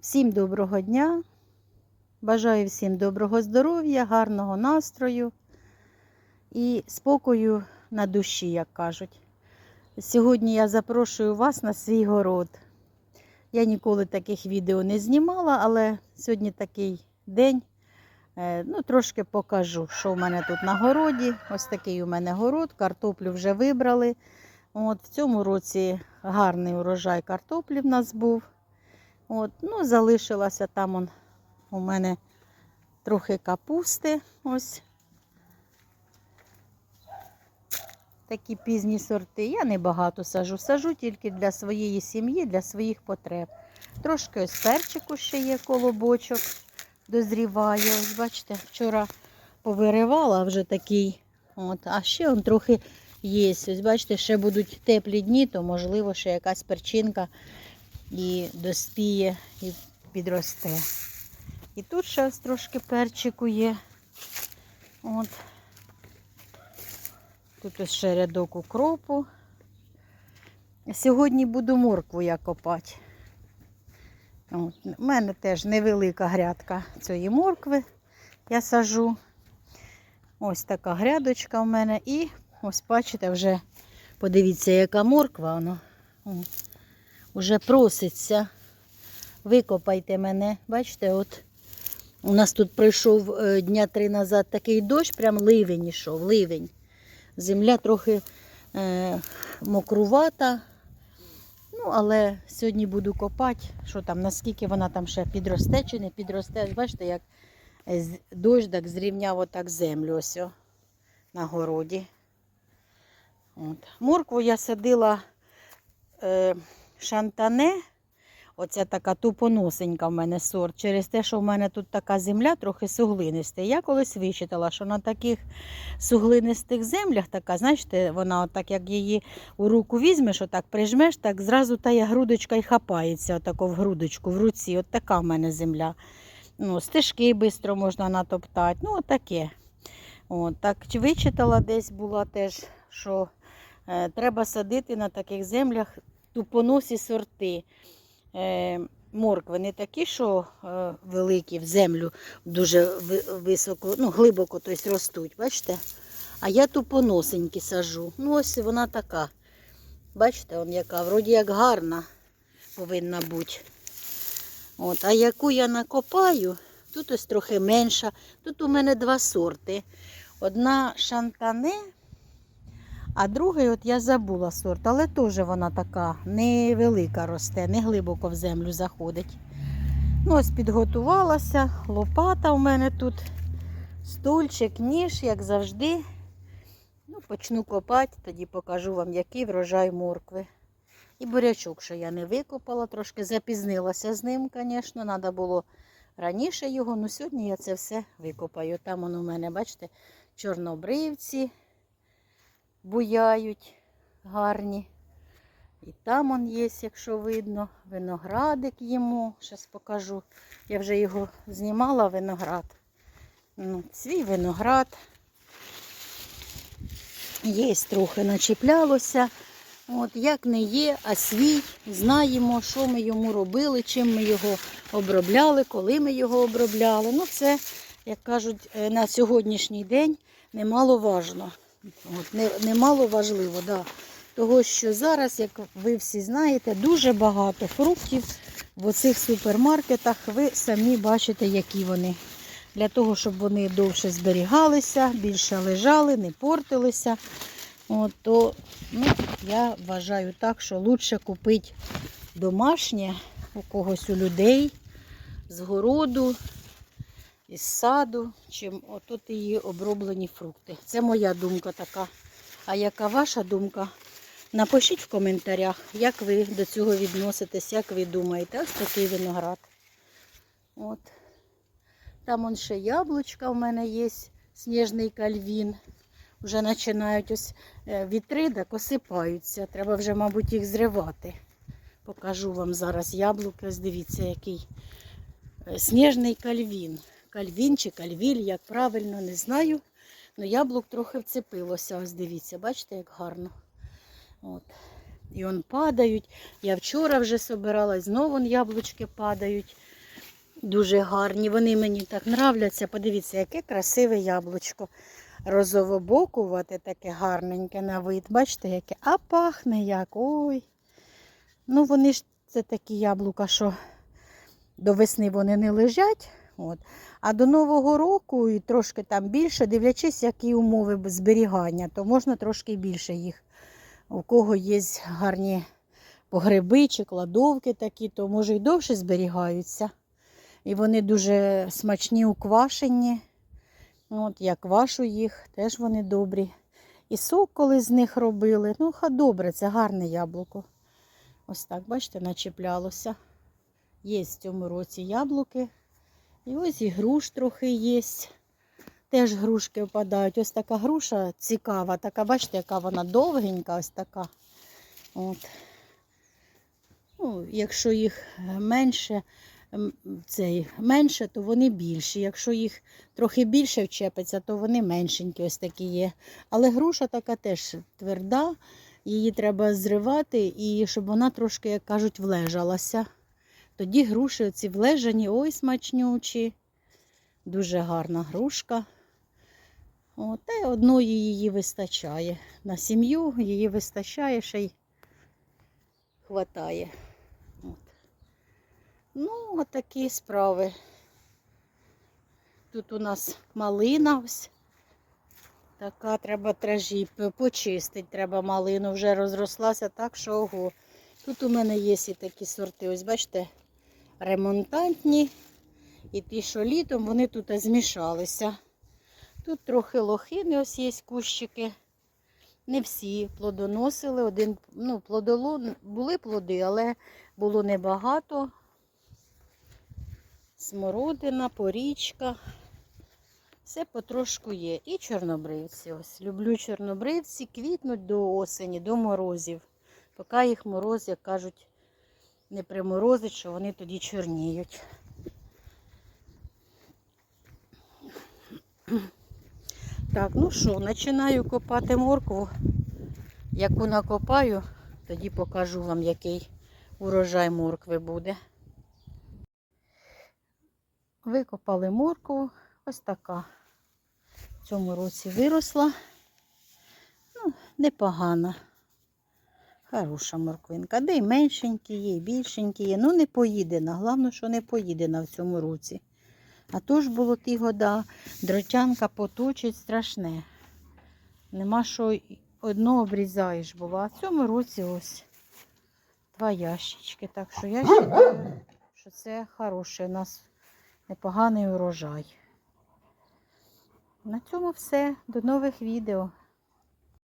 Всім доброго дня. Бажаю всім доброго здоров'я, гарного настрою і спокою на душі, як кажуть. Сьогодні я запрошую вас на свій город. Я ніколи таких відео не знімала, але сьогодні такий день. Е, Ну, трошки покажу, що в мене тут на городі. Ось такий у мене город, картоплю вже вибрали. От, в цьому році гарний урожай картоплі в нас був. От, ну, залишилося там он, у мене трохи капусти. Ось. Такі пізні сорти. Я не багато сажу. Сажу тільки для своєї сім'ї, для своїх потреб. Трошки ось перчику ще є колобочок, дозріває. Ось бачите, вчора повиривала вже такий. От, а ще он трохи є. Ось бачите, ще будуть теплі дні, то можливо ще якась перчинка і доспіє, і підросте. І тут ще трошки перчику є. От. Тут ось ще рядок укропу. Сьогодні буду моркву я копати. От. У мене теж невелика грядка цієї моркви. Я сажу. Ось така грядочка в мене. І ось бачите, вже подивіться, яка морква вона. Уже проситься. Викопайте мене. Бачите, от у нас тут пройшов е, дня три назад такий дощ, прям ливень ішов, ливень. Земля трохи е, мокрувата. Ну, але сьогодні буду копати, що там, наскільки вона там ще підросте чи не підросте. Бачите, як дощ так зрівняв отак землю ось на городі. От. Моркву я садила е, шантане. Оця така тупоносенька в мене сорт. Через те, що в мене тут така земля трохи суглиниста. Я колись вичитала, що на таких суглинистих землях така, знаєте, вона отак, як її у руку візьмеш, отак прижмеш, так зразу тая грудочка і хапається, отако в грудочку, в руці. От така в мене земля. Ну, стежки швидко можна натоптати. Ну, отаке. От, так вичитала десь була теж, що е, треба садити на таких землях тупоносі сорти. Е, моркви не такі, що е, великі в землю дуже високо, ну, глибоко тобто, ростуть, бачите? А я тупоносенькі сажу. Ну, ось вона така. Бачите, он яка, вроді як гарна повинна бути. От, а яку я накопаю, тут ось трохи менша. Тут у мене два сорти. Одна шантане, а другий, от я забула сорт, але теж вона така невелика росте, не глибоко в землю заходить. Ну, ось підготувалася, лопата у мене тут, стульчик, ніж, як завжди. Ну, почну копати, тоді покажу вам, який врожай моркви. І бурячок, що я не викопала, трошки запізнилася з ним, звісно, треба було раніше його, але сьогодні я це все викопаю. Там воно у мене, бачите, чорнобривці буяють гарні. І там он є, якщо видно, виноградик йому. Зараз покажу. Я вже його знімала, виноград. Ну, свій виноград. Є трохи начіплялося. От, як не є, а свій, знаємо, що ми йому робили, чим ми його обробляли, коли ми його обробляли. Ну, це, як кажуть, е, на сьогоднішній день немало важно. От, не, немало важливо, да. Того, що зараз, як ви всі знаєте, дуже багато фруктів в оцих супермаркетах. Ви самі бачите, які вони. Для того, щоб вони довше зберігалися, більше лежали, не портилися. От, то ну, я вважаю так, що краще купити домашнє у когось у людей з городу, із саду, чим отут її оброблені фрукти. Це моя думка така. А яка ваша думка? Напишіть в коментарях, як ви до цього відноситесь, як ви думаєте. Ось такий виноград. От. Там он ще яблучка в мене є, сніжний кальвін. Вже починають ось е, вітри, так осипаються. Треба вже, мабуть, їх зривати. Покажу вам зараз яблуки. Ось дивіться, який е, сніжний кальвін. Кальвін чи кальвіль, як правильно, не знаю. Ну, яблук трохи вцепилося. Ось дивіться, бачите, як гарно. От. І он падають. Я вчора вже собиралась, знову вон яблучки падають. Дуже гарні. Вони мені так нравляться. Подивіться, яке красиве яблучко. Розовобокувати таке гарненьке на вид. Бачите, яке? А пахне як. Ой. Ну, вони ж це такі яблука, що до весни вони не лежать. От. А до Нового року і трошки там більше, дивлячись, які умови зберігання, то можна трошки більше їх. У кого є гарні погреби чи кладовки такі, то може й довше зберігаються. І вони дуже смачні у квашенні. От, я квашу їх, теж вони добрі. І сок, коли з них робили. Ну, ха добре, це гарне яблуко. Ось так, бачите, начіплялося. Є в цьому році яблуки. І ось і груш трохи є. Теж грушки впадають. Ось така груша цікава, така, бачите, яка вона довгенька, ось така. От. Ну, якщо їх менше, цей, менше, то вони більші. Якщо їх трохи більше вчепиться, то вони меншенькі ось такі є. Але груша така теж тверда, її треба зривати, і щоб вона трошки, як кажуть, влежалася. Тоді груші ці влежані, ой, смачнючі. Дуже гарна грушка. От, та й одної її вистачає. На сім'ю її вистачає, ще й хватає. От. Ну, отакі справи. Тут у нас малина ось. Така треба тражі почистити, треба малину, вже розрослася так, що ого. Тут у мене є і такі сорти, ось бачите, ремонтантні. І ті, що літом, вони тут змішалися. Тут трохи лохини, ось є кущики. Не всі плодоносили. Один, ну, плодоло, були плоди, але було небагато. Смородина, порічка. Все потрошку є. І чорнобривці. Ось. Люблю чорнобривці, квітнуть до осені, до морозів. Поки їх мороз, як кажуть, не приморозить, що вони тоді чорніють. Так, ну що, починаю копати моркву. Яку накопаю, тоді покажу вам, який урожай моркви буде. Викопали моркву, ось така. В цьому році виросла. Ну, непогана. Хороша морквинка. Де й меншенькі є, і більшенькі є. Ну, не поїдена. Головне, що не поїдена в цьому році. А то ж було ті года, дротянка поточить страшне. Нема що одно обрізаєш було. А в цьому році ось два ящички. Так що я вважаю, що це хороший у нас непоганий урожай. На цьому все. До нових відео.